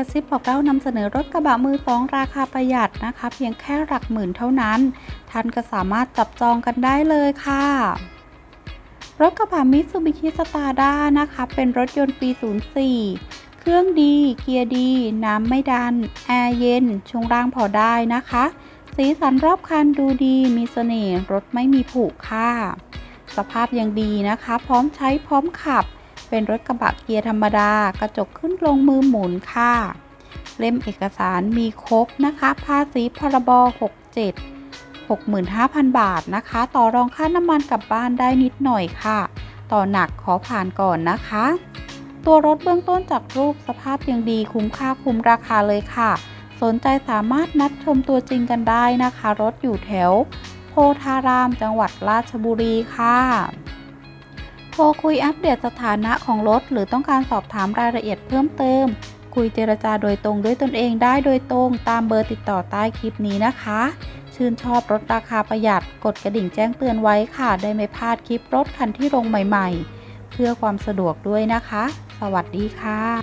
กระซิบบอกเล่านำเสนอรถกระบะมือสองราคาประหยัดนะคะ เพียงแค่หลักหมื่นเท่านั้น ท่านก็สามารถจับจองกันได้เลยค่ะรถกระบะมิตซูบิชิสตาร์ด้านะคะ เป็นรถยนต์ปี 04 เครื่องดี เกียร์ดี น้ำไม่ดัน แอร์เย็น ช่วงล่างพอได้นะคะ สีสันรอบคันดูดี มีเสน่ห์ รถไม่มีผุค่ะ สภาพยังดีนะคะ พร้อมใช้พร้อมขับ เป็นรถกระบะเกียร์ธรรมดากระจกขึ้นลงมือหมุนค่ะ เล่มเอกสารมีครบนะคะ ภาษีพรบ 67 65,000 บาทนะคะ ต่อรองค่าน้ำมันกลับบ้านได้นิดหน่อยค่ะ ต่อหนักขอผ่านก่อนนะคะ ตัวรถเบื้องต้นจากรูปสภาพยังดีคุ้มค่าคุ้มราคาเลยค่ะ สนใจสามารถนัดชมตัวจริงกันได้นะคะ รถอยู่แถว โพธารามจังหวัดราชบุรีค่ะ ทรคุยอัปเดตสถานะของรถ หรือต้องการสอบถามรายละเอียดเพิ่มเติม คุยเจรจาโดยตรงด้วยตนเองได้โดยตรงตามเบอร์ติดต่อใต้คลิปนี้นะคะ ชื่นชอบรถราคาประหยัด กดกระดิ่งแจ้งเตือนไว้ค่ะ ได้ไม่พลาดคลิปรถคันที่ลงใหม่ ๆ เพื่อความสะดวกด้วยนะคะ สวัสดีค่ะ